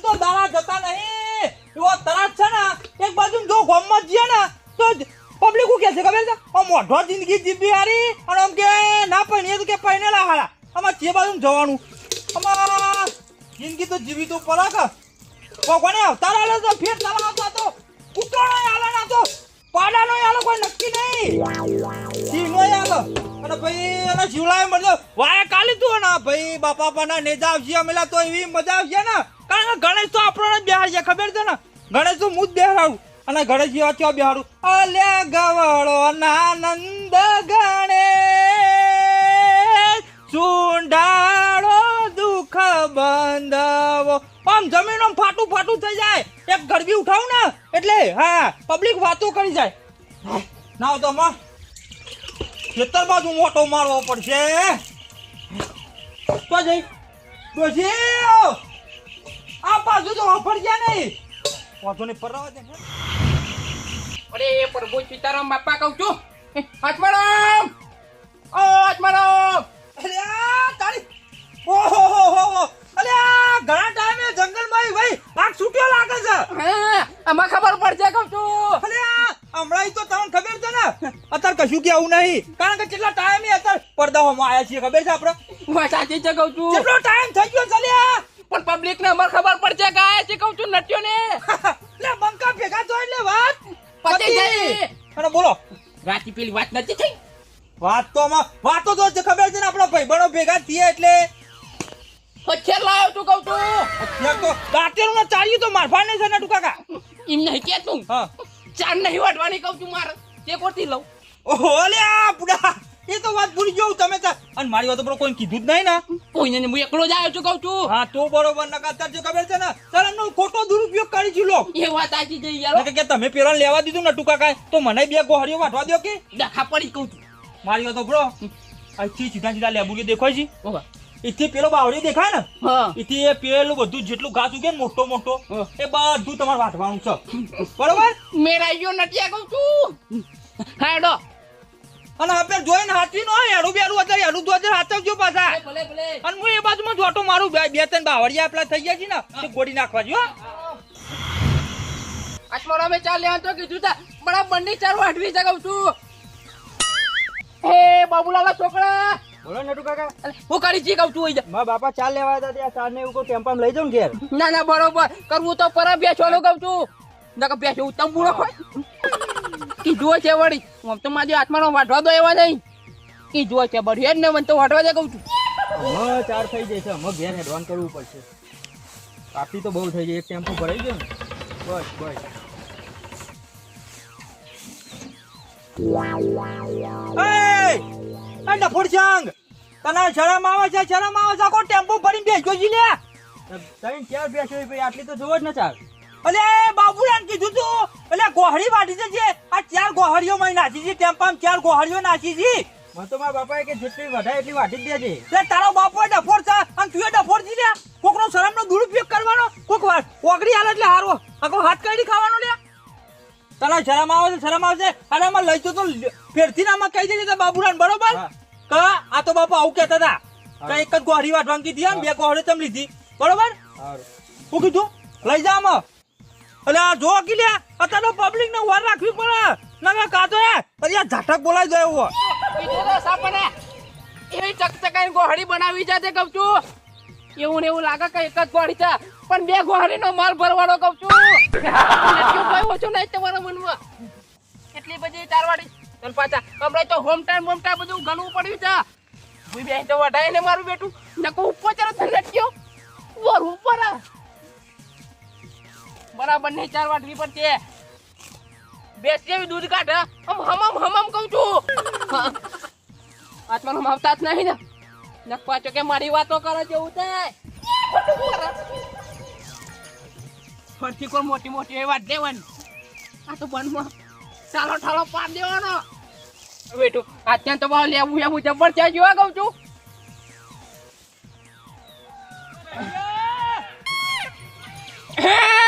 તો દાડા જતા નહીં. એવો તરત છે ને, એક બાજુ જો ગોમમાં જઈએ ને, તો પબ્લિક શું કે છે ખબર છે? ઓ મોઢો જિંદગી જીવી હારી અને આમ કે ના પૈણીએ તો કે પૈણેલા હારા. આમાં જે બાજુ જવાનું. આમાં જિંદગી તો જીવી તો પડે કા કોને અવતાર આલે તો ફેર ચલાવતા તો કૂતરો આલે ના તો પાડાનો આલે, કોઈ નક્કી નહીં. જીવનો આલે. અને ભાઈ અને જીવલાય મતલબ વાય કાલી તું ના ભાઈ બાપા પાના નેજા આવશે અમેલા તો એવી મજા આવશે ને. કારણ કે ગણેશ તો આપણો જ બેહાડ છે, ખબર છે ને? ગણેશ તો હું જ બેહાડું અને ઘરે જેવા ચો બેહાડું. અલે ગવળો નાનંદ ગણે ચૂંડાળો દુઃખ બંધવો. આમ જમીન આમ ફાટું ફાટું થઈ જાય. એક ગરબી ઉઠાવું ને, એટલે, હા પબ્લિક વાતો કરી જાય. ના તો માં ખેતર બાજુ મોટો મારવો પડશે. તો જઈ ડોશી આ બાજુ તો વાપર ગયા નહીં. વાંધો નહીં પરવા દે અરે પ્રભુ સીતારામ બાપા કહું છું. હાથમારામ ઓ હાથમારામ અરે તારી ઓહો હો હો અરે ઘણા ટાઈમે જંગલમાં ભાઈ આગ છૂટ્યો લાગે છે. આમાં ખબર પડશે કહું છું. અરે હમણાં તો તમને ખબર છે ને. અત્યારે કશું કેવું નહીં. કારણ કે કેટલા ટાઈમે અત્યારે પડદાઓમાં આવ્યા છીએ ખબર છે આપણે વાત સાચી છે કહું છું. કેટલો ટાઈમ થઈ ગયો ચાલ્યા પણ પબ્લિક ને અમાર ખબર પડશે કે આયા છે કહું છું નટ્યો ને પતી પતી. અને બોલો. રાતી પેલી વાત નથી થઈ? વાત તો આમાં વાતો તો જ ખબર છે ને આપણા ભાઈબંધો ભેગા થઈએ એટલે. પથ્થર લાવ્યો છું કહું તું અત્યારે તો ને ચાલ્યું તો મારફા નહીં છે ને કાકા એમ નહીં કે તું હા. ચાર નહીં વાટવાની કહું છું મારે. તે કોથી લઉં. ઓહો લે આ બુડા. એ તો વાત ભૂલી ગયો તમે અને મારી વાત કોઈ કીધું જ નહીં ને. કોઈને હું એકલો જ આવ્યો છું કઉ છું. હા તો બરોબર નકા અત્યારે જો ખબર છે ને? શરમનો ખોટો દુરુપયોગ કરી છું લોક એ વાત સાચી જઈ યાર. કે તમે પેલા લેવા દીધું ને ટૂંકા કાય તો મને બે ગોહરીઓ વાટવા દો કે? ડખા પડી કઉ છું. મારી વાત બ્રો અહીંથી સીધા સીધા લેબુ કે દેખાય છે. એથી પેલો બાવળી દેખાય ને? એથી એ પેલું બધું જેટલું ઘાસ ઉગે ને મોટો મોટો એ બધું તમારે વાટવાનું છે. બરોબર? મેરાઈ ગયો નથી કહું છું. હાડો. અને આપણે જોઈને હાથી નો હેડું બેડું અત્યારે હેડું તો અત્યારે હાથવજો પાછા. ભલે ભલે. અને હું એ બાજુમાં જોટો મારું બે બે ત્રણ બાવળિયા આપલા થઈ ગયા છે ને તે ગોળી નાખવા જો આત્મારામે ચાલ લેવાનું તો કીધું તા પણ આ બંને ચાર વાટવી છે છું. હે બાબુલાલા છોકરા. બોલો નટુ કાકા. હું કરી જી કહું છું. મારા બાપા ચાલ લેવા હતા ત્યાં ચાર ને એવું કોઈ ટેમ્પામાં લઈ જાઉં ને ઘેર. ના ના બરોબર. કરવું તો પરા બેસવાનું કહું છું. નકર બેસે ઉત્તમ બુડો હોય. કીધું છે વળી. આમ તો મારી હાથમાં વાઢવા દો એવા નહીં. કીધું છે બઢિયા જ ને મને તો વાઢવા દે કહું છું. હા ચાર થઈ જશે હમ ઘેર હેડવાન કરવું પડશે. કાપી તો બહુ થઈ જાય એક ટેમ્પો ભરાઈ ગયો ને. બસ બસ. ડફોડચાંગ તને શરમ આવે છે શરમ આવે છે? કોઈ ટેમ્પો ભરીને બેસજો જી લે તઈ ક્યાં બેસો ભાઈ? આટલી તો જોવો જ ને ચાલ. અલે બાબુલાન કીધું તું. અલે ગોહરી વાટી છે આ ચાર ગોહરીઓ માં નાખી છે. ટેમ્પામાં ચાર ગોહરીઓ નાખી છે. મને તો મારા બાપાએ કે જેટલી વધારે એટલી વાટી દેજે. એટલે તારો બાપો ડફોર છે. અને તું ડફોર જી લે કોકનો શરમનો દુરુપયોગ કરવાનો. કોક ઓગળી હાલ એટલે હારો. આખો હાથ કાઢી ખાવાનો લે તને શરમ આવે છે શરમ આવે છે અરે આમાં લઈ તો ફેરથી નામાં કહી દેજે તારા બાબુલાન બરોબર કે આ તો બાપા આવું કહેતા હતા. કે એક જ ગોહરી વાટવાની કીધી બે ગોહરી તમે લીધી. બરોબર? શું કીધું? લઈ જા આમાં. અલે આ જો કે લ્યા પબ્લિક ને વાર રાખવી પડે. ના કાતો હે અરે આ ઝાટક બોલાઈ જાય હો સાપને એવી ચકચકાઈ ગોહડી બનાવી જાતે કહું છું. એવું ને એવું લાગે કે એક જ ગોહડી છે, પણ બે ગોહડીનો માલ ભરવાનો કહું છું. કોઈ ઓછું નહીં તમારા મનમાં. એટલી બધી ચારવાડી. અને પાછા, હમણાં તો હોમ ટાઈમ હોમ ટાઈમ બધું ઘણું પડ્યું છે. હું બે તો વઢાઈ ને મારું બેટું નકો ઉપર ચરો થઈને લટક્યો ઉપર આ. બરાબર નહીં, ચાર વાટવી પડશે બેસ જેવી દૂધ કાઢે હમ હમમ હમમ કહું છું. આત્માનો માવતા જ નહીં ને. નક પાછો કે મારી વાતો કરો જેવું થાય. ફરતી કોઈ મોટી મોટી એવી વાત દેવાની. આ તો બનમાં ચાલો ઠાલો પાડ દેવાનો. બેઠું અત્યારે તો બહુ લેવું જબર છે જોવા કહું છું. હે!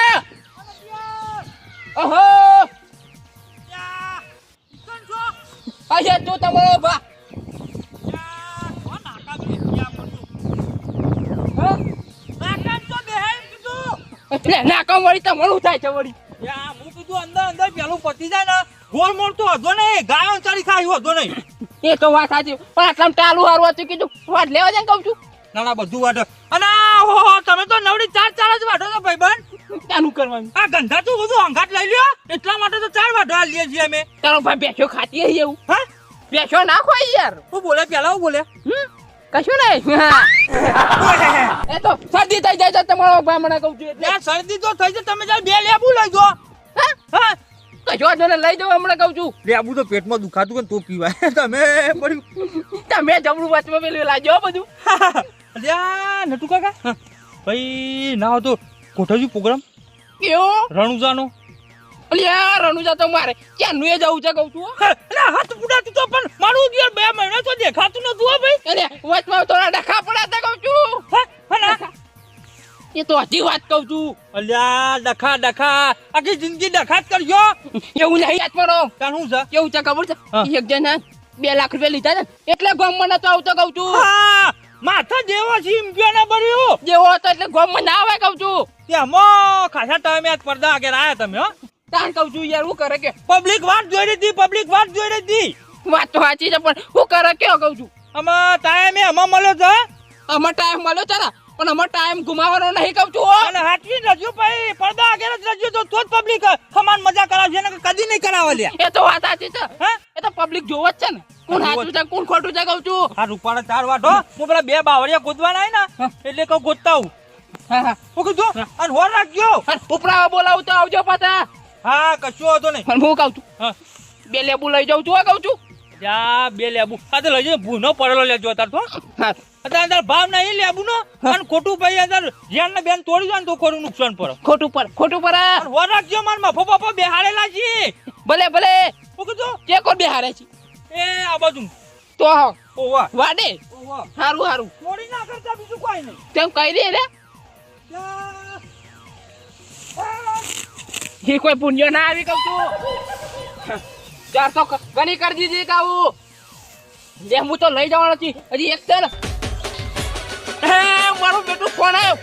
ઓહો યા, ઈકણ છો? અચ્છા તું તમારો? હા? તો તમારું થાય છે વળી હું કીધું અંદર અંદર પેલું પતી જાય ને ગોળ મોળ તો હતો નહીં ગાયો ચાલી ખાઈ હતો નહીં એ તો વાત સાચી પણ આટલામાં ટાલું હારું કીધું વાત લેવા જાય કહું છું ના બધું વાટ અને ઓહો તમે તો નવડી ચાર ચાર જ વાટો છો ભાઈબંધ ત્યાંનું કરવાનું? આ ગંધા તું બધું અંગાટ લઈ લ્યો. એટલા માટે તો ચાર વાઢો લઈએ છીએ અમે. તારો ભાઈ બેસો ખાતી હઈ એવું. હા? બેસો ના ખોય યાર. હું બોલે પેલા હું બોલે? કશું નહીં. એ તો શરદી થઈ જાય છે તમારો બ્રાહ્મણ કહું છું એટલે. શરદી તો થઈ જાય. તમે જાય બે લેબુ લઈ જો હા? હા? કશો લઈ જાઓ હમણાં કહું છું. લેબુ તો પેટમાં દુખાતું કે તો પીવાય. તમે તમે જમણું વચમાં પેલું લાગ્યો બધું. અલ્યા નટુ કાકા ભાઈ ના હતો કોઠાજી પ્રોગ્રામ. કેવો? રણુજાનો. અલ્યા રણુજા તો મારે. ક્યાંનું એ જવું છે કહું છું હો. હાથ બુડાતું તો પણ મારું દિયર બે મહિના તો દેખાતું નતું હો ભાઈ. અરે વચમાં થોડા ડખા પડ્યા હતા કહું છું. હા, હા એ તો હજી વાત કહું છું. અલ્યા ડખા ડખા. આખી જિંદગી ડખા જ કરજો એવું નહીં છે? કેવું છે ખબર છે? એક જણા બે લાખ રૂપિયા લીધા ને, એટલે મને તો આવતો કહું છું. માથા જેવો છે એમ ગયો ને બન્યું દેવો હતો એટલે ગામમાં ના આવે કહું છું. તેમાં ખાસા ટાઈમે આજ પડદા આગળ આયા તમે હો. તાન કહું છું યાર હું કરે કે? પબ્લિક વાત જોઈ રહી પબ્લિક વાત જોઈ રહી વાત તો સાચી છે પણ હું કરે કે કહું છું? આમાં ટાઈમે આમાં મળ્યો છે અમાર ટાઈમ મળ્યો છે ને પણ અમાર ટાઈમ ગુમાવવાનો નહીં કહું છું. અને હાચવી રજ્યો ભાઈ પડદા આગળ જ રજ્યો તો તો જ પબ્લિક સમાન મજા કરાવશે ને કદી નહીં કરાવવા લે એ તો વાત સાચી છે. હે? એ તો પબ્લિક જોવો જ છે ને. કોણ સાચું છે કોણ ખોટું છે કહું છું? આ રૂપાળા ચાર વાટો. હું પેલા બે બાવળિયા ગોતવાના ને એટલે કહું ગોતતા હું હા. કીધું અને હોર રાખજો. ઉપરા બોલાવું તો આવજો પાછા. હા કશું હતો નહીં. પણ હું કહું છું બે લેબુ લઈ જાઉં છું કહું છું. જા બે લેબુ. આ તો લઈ જજો ભૂનો પડેલો લેજો તાર તો અત્યારે અંદર ભાવ નહીં લેબુ નો અને ખોટું ભાઈ અંદર જ્યાં ને બેન તોડી જાય તો ખોટું નુકસાન પડે. ખોટું પર ખોટું પર હોર રાખજો માર મફો બફો બેહાડેલા છે ભલે ભલે. હું કીધું કે કોણ બે હારે છે. એ આ બાજુ. તો હા, ઓવા. વાડે. ઓવા. હારું હારું. મોડી ના કરતા બીજું કોઈ નહીં. તેમ કહી દે રે. એ કોઈ પુણ્ય ના આવી કહું છું. ચાર તો ઘણી કરી દીધી કાવું જે હું તો લઈ જવાનો છું. હજી એક હે મારું બેટું ફોન આવ્યો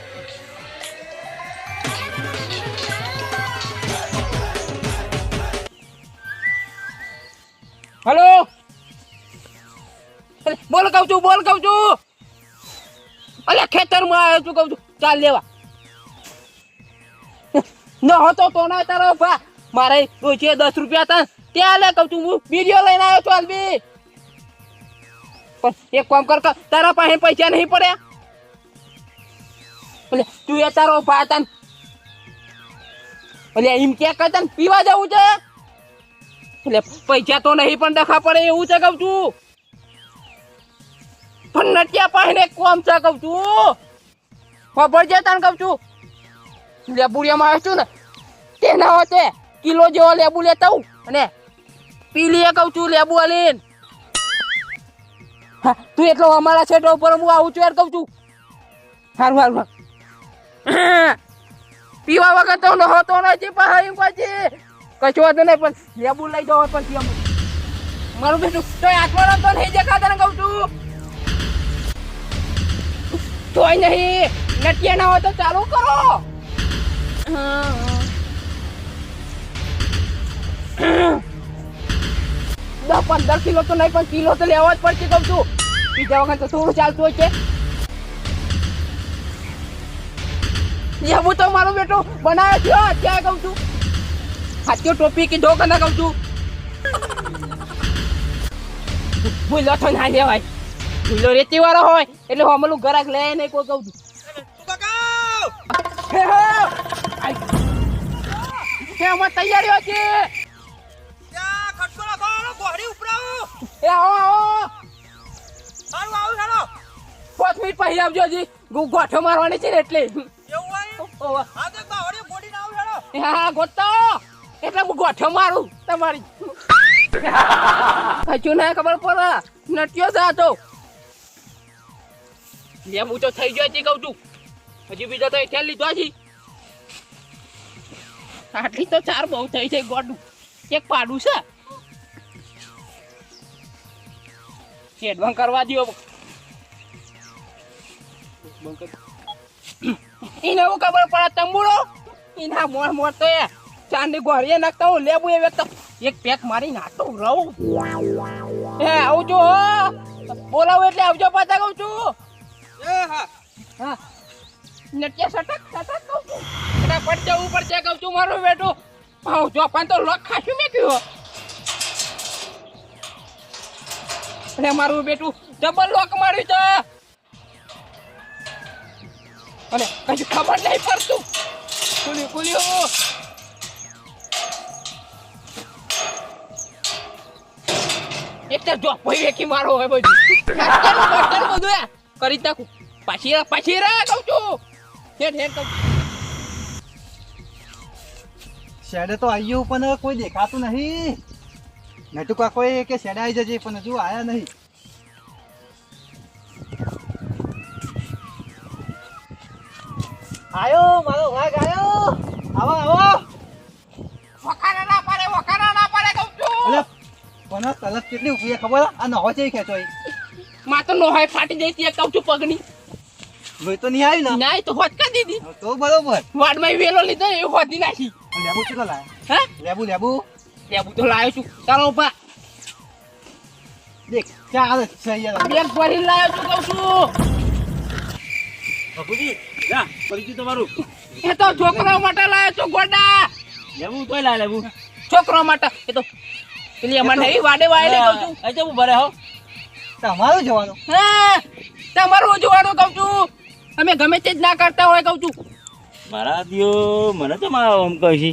હલો? બોલ કહું છું, બોલ કહું છું. અલે, ખેતરમાં આવ્યો છું, કહું છું. ચાલ લેવા. ન હતો તો ના તારો ભા મારે રોજે દસ રૂપિયા હતા ત્યાં લે, કહું છું, હું વીડિયો લઈને આવ્યો છું અલબી પણ એક કામ કર તારા પાસે પૈસા નહીં પડ્યા. એટલે તું એ તારો ભા હતા એટલે એમ કે કરતા પીવા જવું છે? એટલે પૈસા તો નહીં પણ દેખા પડે એવું છે, કહું છું. પણ નટિયા પાસે એક છે કહું છું. ખબર છે તને કહું છું? લેબુડિયામાં આવે છું ને, તેના વચ્ચે કિલો જેવો લેબુ લેતા હું અને પીલીએ કહું છું લેબુ અલીન હા, તું એટલો અમારા છેટો ઉપર હું આવું છું યાર કહું છું. હારું હારું. પીવા વગર તો નહોતો નથી પણ પછી. કશું વાંધો નહીં, પણ લેબુ લઈ જાઓ, પછી મારું બેટું તો આત્માનો તો નહીં દેખાતા ને કહું છું. તોય નહીં. નટિયા ના હોય તો ચાલુ કરો. દસ પંદર કિલો તો નહીં, પણ કિલો તો લેવા જ પડશે કહું છું. બીજા વખત તો થોડું ચાલતું હોય છે. હું તો મારો બેટો બનાવે છે અત્યારે કહું છું. સાચો ટોપી કીધો કે ના કહું છું. ભૂલો તો ના લેવાય. ભૂલો રેતી વાળો હોય. એટલે હમલું ગરાક લે નહીં કોઈ કહું છું. કાકા હે! હે આઈ. હે અમાર તૈયારીઓ છે પાંચ મિનિટ પછી આવજો હજી. ગોઠો મારવાની છે ને એટલે. હા ગોઠતા. એટલે હું ગોઠો મારું તમારી. હજુ ના ખબર પડે. નટ્યો થા તો લેબુ થઈ ગયો છે કહું છું. હજી બીજો તો ખેલ લીધો છે આટલી તો ચાર બહુ થઈ છે ગોડું. એક પાડું છે. એડવાન્સ કરવા દો એને એવું ખબર પડે તંબુડો? એના મોર મોર તો એ ચાંદી ગોળીએ નાખતા હું લેવું એ વ્યક્ત એક પેક મારી નાખતો રહું. હે, આવજો બોલાવું એટલે આવજો પાછા કહું છું. હા. નટિયા સટક સટક કહું છું. ફટાફટ જવું પડશે કહું છું મારું બેટું. જો પણ તો લોક ખાશું મેં કયો અને મારું બેટું ડબલ લોક માર્યું છે. અને કશું ખબર નહીં પડતું. ખુલ્યું ખુલ્યું. એક તો જો ભાઈ એકી મારો હોય બધું. બધું કરી નાખું. પાછી રા પાછી રા કહું છું. હેડ હેડ કહું. શેડે તો આવ્યું પણ કોઈ દેખાતું નહીં. નટુ કાકોએ કે શેડે આવી જજે પણ હજુ આયા નહીં. આયો મારો વાઘ આયો. આવો આવો. ના પાડે વખાણા ના પાડે કહું છું. અલે પણ કલર કેટલી ઊભી ખબર? આ નહો છે ખેંચો માં તો નો હોય ફાટી જઈ ત્યાં કહું છું પગની. લોહી તો નહીં આવી ને? નાય તો હોત કરી દીધી. તો બરોબર. વાડમાં વેલો લીધો એ હોતી નાખી. લેબુ કેટલો લાય? હે? લેબુ લેબુ? લેબુ તો લાયો છું. ચાલો ઊભા. દેખ ક્યાં આવે છે યાર બેગ ભરી લાયો છું કહું છું. બાપુજી જા પરિચય તમારું. એ તો છોકરા માટે લાવ્યો છું ગોડા. લેવું તોય લા લેવું છોકરા માટે. એ તો પેલી અમારે વાડે વાડે કહું છું. અહીં જવું ભરે હો તમારું જોવાનું. હા તમારું જોવાનું કહું છું. અમે ગમે તે જ ના કરતા હોય કહું છું. મારા દિયો મને તો મારા આમ કહે છે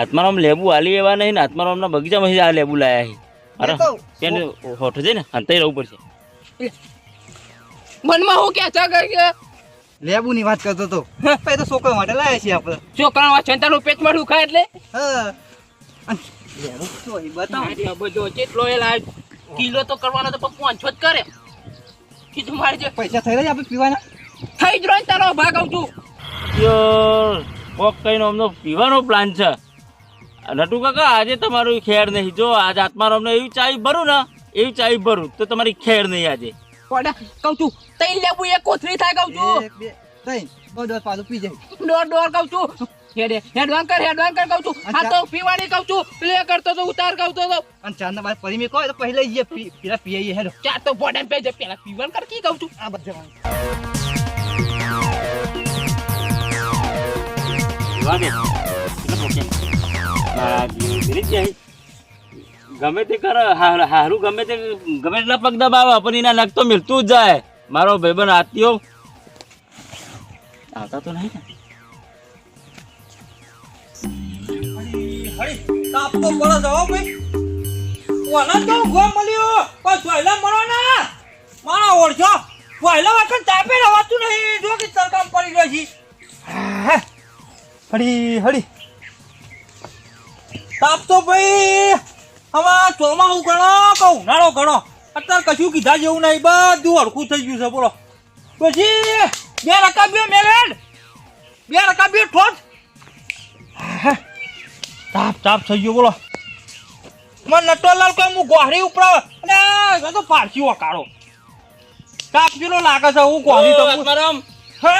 આત્મારામ લેબુ આલી એવા નહીં ને હાથમાં ના બગીચામાંથી આ લેબુ લાયા છે. અરે એ તેને હોઠ છે ને અંતઈ રહેવું પડશે. મનમાં હું કે છે કે લેબુ ની વાત કરતો તો. પછી તો છોકરા માટે લાયા છીએ આપણે. છોકરા વાંચનતાનું પેટમાં દુખાય એટલે? હા. અને લેબુ તો બતાવો. બધો કેટલો એ લાવ કિલો તો કરવાનો તો પણ પાંચસો જ કરે. કીધું મારે જે પૈસા થઈ રહ્યા આપણે પીવાના? થઈ જ રહ્યો ને તારો ભાગ આવું છું. યો કોક કઈનો અમનો પીવાનો પ્લાન છે. નટુ કાકા આજે તમારું ખેર નહીં. જો આજ આત્મા અમને એવી ચાય ભરું ને એવી ચાય ભરું તો તમારી ખેર નહીં આજે. કોડા કહું છું તઈ લેવું એક કોથળી થાય કહું છું. તઈ દસ પાછું પી જાય. ડોર ડોર કહું છું. હેડે હેડવાન કર હેડવાન કર કહું છું. આ તો પીવાની કહું છું. પ્લે કરતો તો ઉતાર કહું તો તો. અને ચાંદ બાદ મેં કહો તો પહેલે જઈએ પી- પેલા પીએ હેડો. ચા તો બોડન પે પેલા પીવાન કર કી કહું છું? આ બધા જ. ગમે તે કર હારું ગમે તે ગમે એટલા પગ દબાવે પણ એના લગ તો મિલતું જ જાય. મારો ભાઈબંધ આતીઓ આવતા તો નહીં ને? હળી તાપ તો પડે હો ભાઈ. ઓના તો ગો મળ્યો. પણ સોયલા મળો ના? મારા ઓળખો સોયલા વખત તાપે રવાતું નહીં. જો કે તરકામ પડી ગયો છે. હળી હળી. તાપ તો ભાઈ આમાં ચોમાસું ગણો કે ઉનાળો ગણો? અત્યારે કશું કીધા જેવું નહીં. બધું હરખું થઈ ગયું છે બોલો. પછી બે રકા બે મેલેડ બે રકા બે ઠોઠ. તાપ તાપ થઈ ગયો બોલો. મને નટવરલાલ કોઈ હું ગોહરી ઉપરાવ અને તો પારસી વકાળો તાપ જેલો લાગે છે હું ગોહરી તો આત્મારામ, હે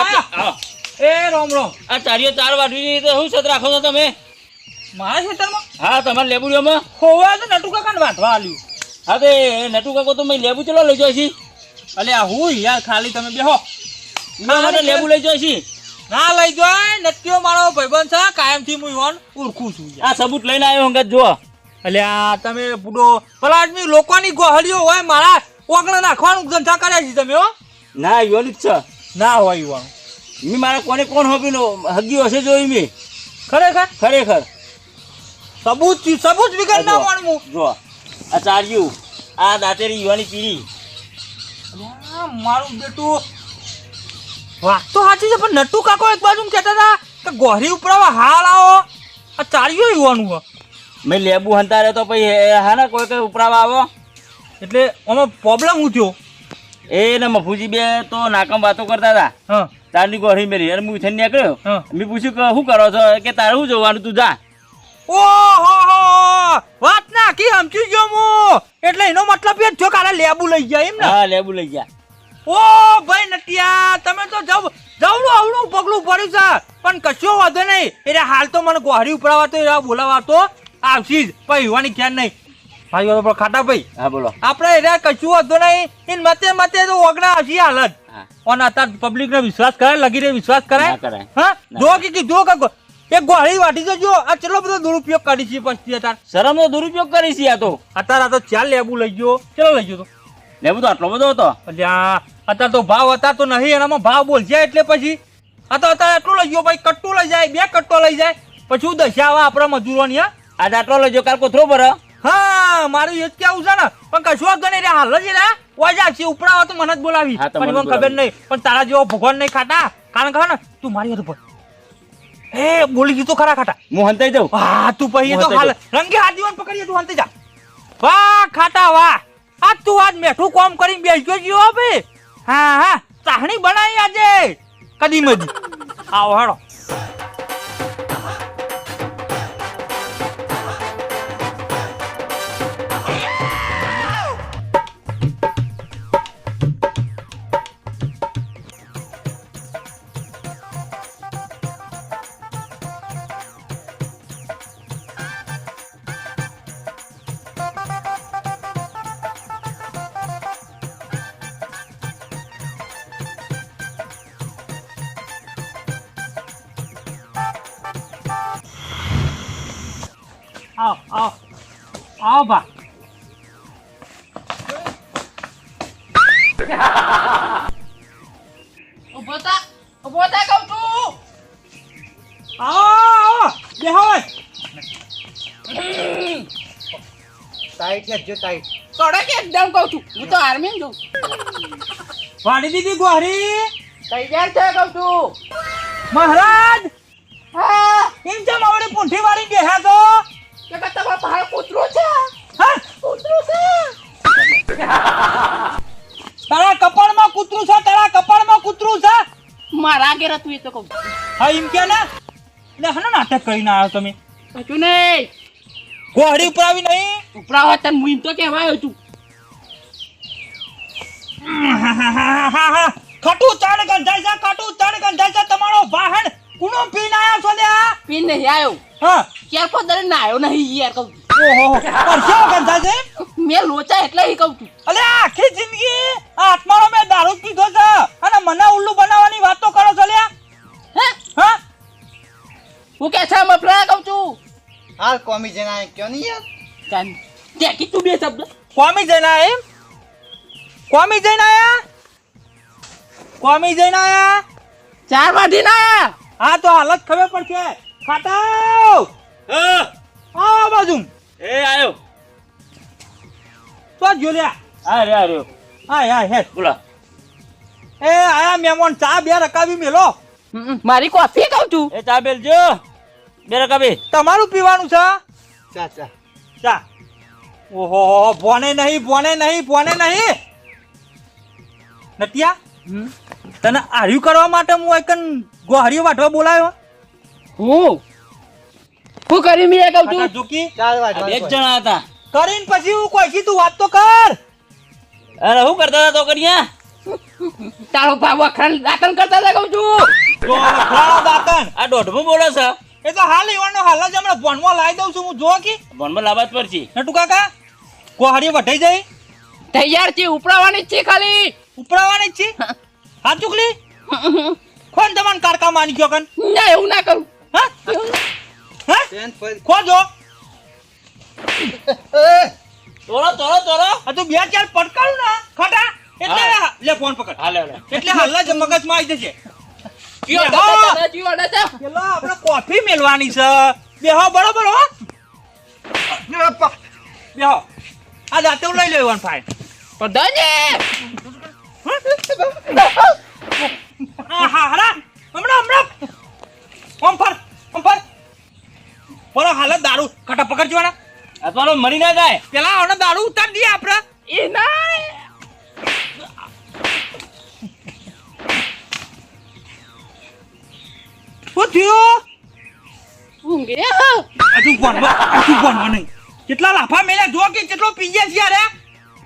આ- આ. એ રોમ રોમ. આ ચારીઓ ચાર વાટવી તો શું છત રાખો છો તમે? મારા ખેતરમાં? હા તમારે લેબુડીઓમાં હોવા તો નટુ કાકા વાંધવા આલ્યું. હા તે નટુ કાકો તો મેં લેબુ ચલો લઈ જાય છે? અલે આ હું યાર ખાલી તમે બેહો. લેબુ લઈ જાય છે. ના લઈ જાય નટ્યો મારો ભાઈબંધ છે કાયમથી હું ઈવન ઓળખું છું. આ સબૂત લઈને આવ્યો હંગત જો એટલે આ તમે બુડો પેલા આદમી લોકોની ગોહળીઓ હોય મારા ઓગણ નાખવાનું ધંધા કર્યા છે તમે હો. ના ઈવન જ છે. ના હોય ઈવન. મેં મારા કોને કોણ હોબીનો હગી હશે જોઈ મેં ખરેખર? ખરેખર. સબૂત સબૂત વિગત ના જો. માણવું જો આ ચાર્યું. આ દાંતેરી યુવાની પીરી મારું બેટું વાત તો સાચી છે પણ નટુ કાકો એક બાજુ કહેતા હતા કે ગોહરી ઉપર આવા હાલ આવો. આ ચાલ્યો યુવાનું હો મેં લેબુ હંતારે તો પછી હા ને કોઈ કઈ ઉપરાવા આવો. એટલે આમાં પ્રોબ્લેમ હું થયો? એ ને મફુજી બે તો નાકમ વાતો કરતા હતા. હા. તારની ગોળી મેરી અને હું થઈને નીકળ્યો. મેં પૂછ્યું કે શું કરો છો? કે તારે શું જોવાનું? તું જા. ઓહો વાત નાખી સમજી ગયો હું. એટલે એનો મતલબ એ થયો કાલે લેબુ લઈ ગયા એમ ને? હા લેબુ લઈ ગયા. ઓ ભાઈ નટિયા તમે તો જવ જવડું અવળું પગલું પડ્યું છે. પણ કશો વાંધો નહીં. એટલે હાલ તો મને ગોહરી ઉપડાવા તો એવા બોલાવા તો આવશી જ. પણ યુવાની ખ્યાલ નહીં. ભાઈ બોલો પણ ખાટા ભાઈ. હા બોલો. આપણે એટલે કશું વાંધો નહીં. એને મતે મતે તો ઓગણા આવશે હાલત ઓન અત્યારે પબ્લિક ને વિશ્વાસ કરે લગી રે વિશ્વાસ કરાય. હા? જો કે કીધું કે એ એક ગોળી વાટી જજો આ ચલો બધો દુરુપયોગ કરી છે પછી અત્યારે? શરમનો દુરુપયોગ કરી છે આ તો. અત્યારે આ તો ચાલ લેબુ લઈ ગયો. ચલો લઈ ગયો તો. લેબુ તો આટલો બધો હતો. અલ્યા અત્યારે તો ભાવ હતા તો નહીં એનામાં ભાવ બોલશે એટલે પછી. આ તો અત્યારે એટલું લઈ ગયો ભાઈ કટ્ટું લઈ જાય બે કટ્ટો લઈ જાય. પછી હું દશા આવે આપણા મજૂરોની આજે આટલો લેજો કાલ કોથરો ભરો. હા મારું એ જ કેવું છે ને પણ કશું નહીં રે હાલ જ રે ઓજા છે ઉપરાવા તો મને જ બોલાવી. પણ મને ખબર નહીં પણ તારા જેવો ભગવાન નહીં ખાતા. કારણ કે ને તું મારી હાથ ઉપર એ બોલી તો ખરા ખાટા. હું હંતાઈ જાઉં? હા તું પછી તો હાલ રંગે હાથ દીવાન પકડીએ તું હંતાઈ જા. વાહ ખાટા વાહ. આ તું આજ મેઠું કોમ કરીને બેસજો જીવો બે હા હા ચાહણી બનાવી આજે. કદી મજી આવો હેડો કડક એકદમ કહું છું. હું તો આર્મી છું. વાડી દીધી ગોહરી? તૈયાર છે કહું છું. મહારાજ! હા. એમ જેમ આવડે પૂંઠી વાળી બેહ્યા છો? કે કે તમારો પહાડ કૂતરો છે? હા? કૂતરો છે? તારા કપાળમાં કૂતરું છે તારા કપાળમાં કૂતરું છે? મારા ઘેર હતું એ તો કહું. હા એમ કે ને? એટલે હને નાટક કરીને આવ્યો તમે? કશું નહીં. ગોહરી ઉપરાવી નહીં? ઉપરાવા તને હું એમ તો કહેવાયો છું. ખટું ચાણ ગંધાય છે ખટું ચાણ ગંધાય છે તમારો વાહન કુણો પીને આયા છો લ્યા પીન નહીં આવ્યો હા. ક્યાર કો દરે નાયો નહીં યાર કહું ઓહો પરસ્યો ગંધાય છે? મેં લોચા એટલે ઈ કહું છું. અલે આખી જિંદગી આ આત્માનો મેં દારૂ જ પીધો છે અને મને ઉલ્લુ બનાવવાની વાતો કરો છો લ્યા હે? હા? હું કે છે મફરા કહું છું. હાલ કોમી જણા ક્યો નહીં યાર? કાન ત્યાં કીધું બે શબ્દ કોમી જઈને આયા એમ કોમી જઈને આયા કોમી જઈને આયા ચાર વાઢી ના આયા હા તો હાલત ખબર પડશે ખાટાવ હા આ બાજુ એ આયો તો અરે લ્યા હા રે હાય હાય હે બોલા એ આયા મેમોન ચા બે રકાવી મેલો હમ, મારી કોફી કહું છું એ ચા બેલજો બે રકાવી તમારું પીવાનું છે ચા ચા ચા ઓહો ભોને નહીં ભોને નહીં ભોને નહીં. નટિયા તને આર્યું કરવા માટે હું એક ગોહરીઓ વાટવા બોલાયો? હું? હું કરી મેં કહું છું ઝૂકી? જ જણા હતા. કરીને પછી હું કોઈ તું વાત તો કર. અરે હું કરતા હતા તો કરિયા તારો ભાવ વખરાણ દાતન કરતા હતા કહું છું. જો ખરાબ દાતન આ દોઢમું બોલે છે. એ તો હાલ એવાનો હાલ જ હમણાં ફોનમાં લાવી દઉં છું. હું જો કે. ભણમાં લાવવા જ પડશે. નટુ કાકા કોહાડી વઢાઈ જાય? તૈયાર છે ઉપરાવાની છે ખાલી. ઉપડાવવાની છે? હા. ચુકલી? કોણ તમાન કારકા માની ગયો કન. ના એવું ના કરું. હા? હા? ખોજો તોરો તોરો તોરો આ તું બે ચાર પટકાળું ના. ખટા. એટલે લે ફોન પકડ. હા લે એટલે હાલના જ મગજમાં આવી જશે પેલો આપણે કોફી મેલવાની છે? બેહો બરોબર હો. બેહો આ જાતે લઈ લેવાનું ફાઈન બધાને. હા હા હરા. હમણાં હમણાં. ઓમ ફર ઓમ ફર. બોલો હાલત દારૂ કટા પકડ જોવાના આ મરી ના જાય. પેલા દારૂ ઉતાર દઈએ આપણે. એ ના. શું થયું? ઊંઘે? હજુ ભણવા હજુ ભણવા નહીં કેટલા લાફા મેલ્યા જો કે કેટલો પીજે છે યાર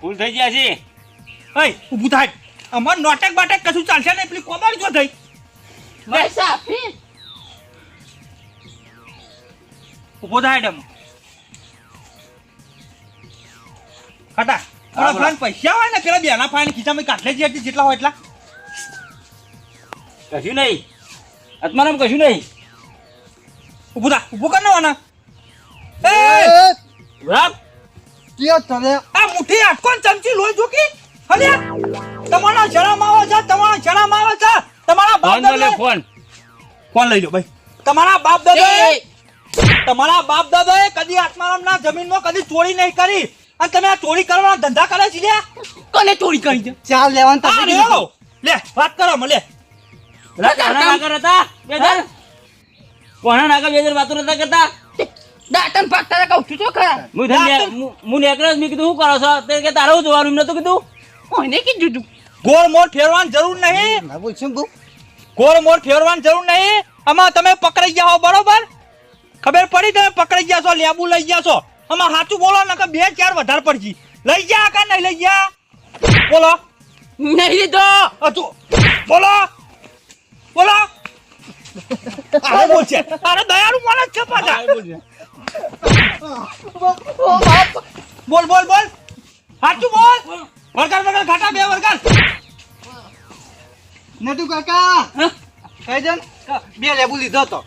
ભૂલ થઈ ગયા છે. હઈ ઊભું થાય. અમાર નાટક બાટક કશું ચાલશે નહીં પેલી કોબાડી જો થઈ. આપી ઊભો થાય ડમ. ખાટા થોડા ફાન પૈસા હોય ને પેલા બેના ફાન ખીચામાં કાઢલે જે જેટલા હોય એટલા. કશું નહીં. આત્મારામ કશું નહીં. ઉભું થા ઉભું કર નાવાના એ! રાખ કિયો તને? આ મુઠ્ઠી આટકો ને ચમચી લોહી જોકી હલે? તમારા શરમ આવે છે તમારા શરમ આવે છે તમારા બાપ ફોન લે દાદા ફોન કોણ લઈ લો ભાઈ. તમારા બાપ દાદા તમારા બાપ દાદાએ કદી આત્મારામના જમીનમાં કદી ચોરી નહીં કરી. અને તમે આ ચોરી કરવાના ધંધા કરે છે લે કોને ચોરી કરી છે? ચાલ લેવાનું લે વાત કરો મને પેલા કોના નાગર હતા? બે જણ? કોના નાગર બે જણ વાતો નતા કરતા? દાંતન પાકતા કહું છું તો ખરા? હું હું નેકરસ મેં કીધું શું કરો છો? તે કે તારે જોવાનું? એમ નતું કીધું. કોને કીધું તું? ગોળ મોર ફેરવાની જરૂર નહીં. ના બોલ શું ગોળ મોર ફેરવાની જરૂર નહીં. આમાં તમે પકડાઈ ગયા હો બરોબર? ખબર પડી તમે પકડાઈ ગયા છો લેબુ લઈ ગયા છો? આમાં સાચું બોલો ને કે બે ચાર વધારે પડજી લઈ ગયા કે નહીં લઈ ગયા? બોલો. નહીં લીધો. બોલો. બોલો. અરે બોલ છે. અરે દયાળુ માણસ છે પાછા. બોલ બોલ બોલ સાચું બોલ. વરકાર વરકાર ઘાટા બે વરકાર નટુ કાકા. કઈજન બે લેબુ લીધો તો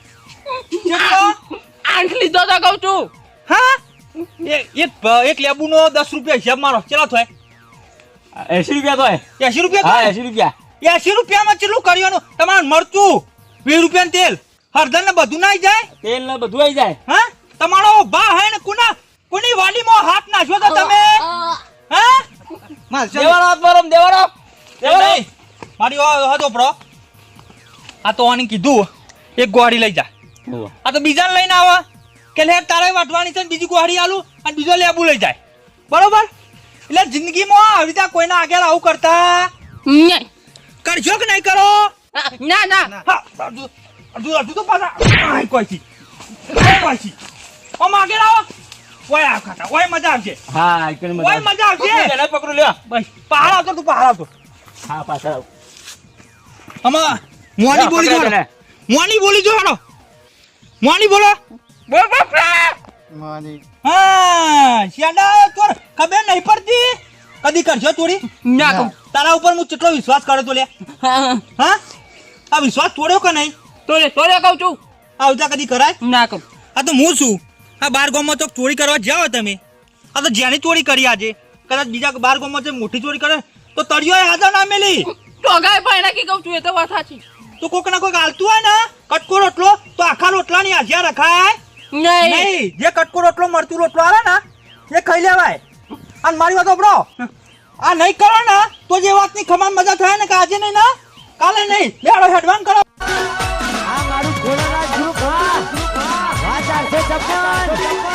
કેટલો? આંખ લીધો તો કહું છું. હા? એક એક લેબુ લેબુનો દસ રૂપિયા હિસાબ મારો કેટલા થાય? એસી રૂપિયા તો. એસી રૂપિયા થાય? એસી રૂપિયા. એસી રૂપિયામાં ચેટલું કર્યું તમારે મરચું વીસ રૂપિયાનું તેલ હળદર ને બધું નાઈ જાય? તેલ ને બધું આવી જાય. હા? તમારો ભા હે ને કુના? કુની વાડીમાં હાથ નાખ્યો તો તમે? હા? માર મારી હતો પ્રો. આ તો આને કીધું. એક ગોળી લઈ જા. આ તો બીજાને લઈને આવે. કે લે તારે વાટવાની છે ને બીજી ગોળી આલું અને બીજો લેબુ લઈ જાય. બરોબર? એટલે જિંદગીમાં આવી રીતે કોઈના આગળ આવું કરતા? નહીં કરશો કે નહીં કરો. ના ના અડધું અડધું તો પાછા. કોઈથી? કોઈથી? આમ આગળ આવો ઓય આવ ખાતા. ઓય મજા આવશે હા એકદમ મજા ઓય મજા આવશે પકડું પેલા લ્યો. બસ પહાડ આવતો તું પહાડ આવતો. હા પાછળ આવ. આમાં મોની બોલી જો મોની બોલી જો હાલો મોની બોલો. બોલ બાપરા મારી હા તોર ખબર નહીં પડતી કદી કરશો ચોરી? ના કહું તારા ઉપર હું કેટલો વિશ્વાસ કર્યો તો લે. હા, હા? આ વિશ્વાસ તોડ્યો કે નહીં? તોડે તોડ્યો કહું છું. આવતા કદી કરાય? ના કહું આ તો હું છું. આ બાર ગામમાં તો ચોરી કરવા જાઓ તમે. આ તો જેની ચોરી કરી આજે. કદાચ બીજા બાર ગામમાં જે મોટી ચોરી કરે તો તળિયો હાજર ના મેલી. તો અગાય પણ એના કી કહું છું એ તો વાત સાચી. તો કોક ના કોઈક હાલતું હોય ને કટકો રોટલો તો આખા રોટલાની હાજિયા રખાય. નહીં. નહીં. જે કટકો રોટલો મરતું રોટલો આવે ને એ ખાઈ લેવાય. અને મારી વાત સાંભળો. આ નહીં કરો ને, તો જે વાત વાતની ખમાન મજા થાય ને કે આજે નહીં ના, કાલે નહીં. લેડો હેડવાન કરો. આ મારું ગોળરાજ ગુરુ ખા વાચાર છે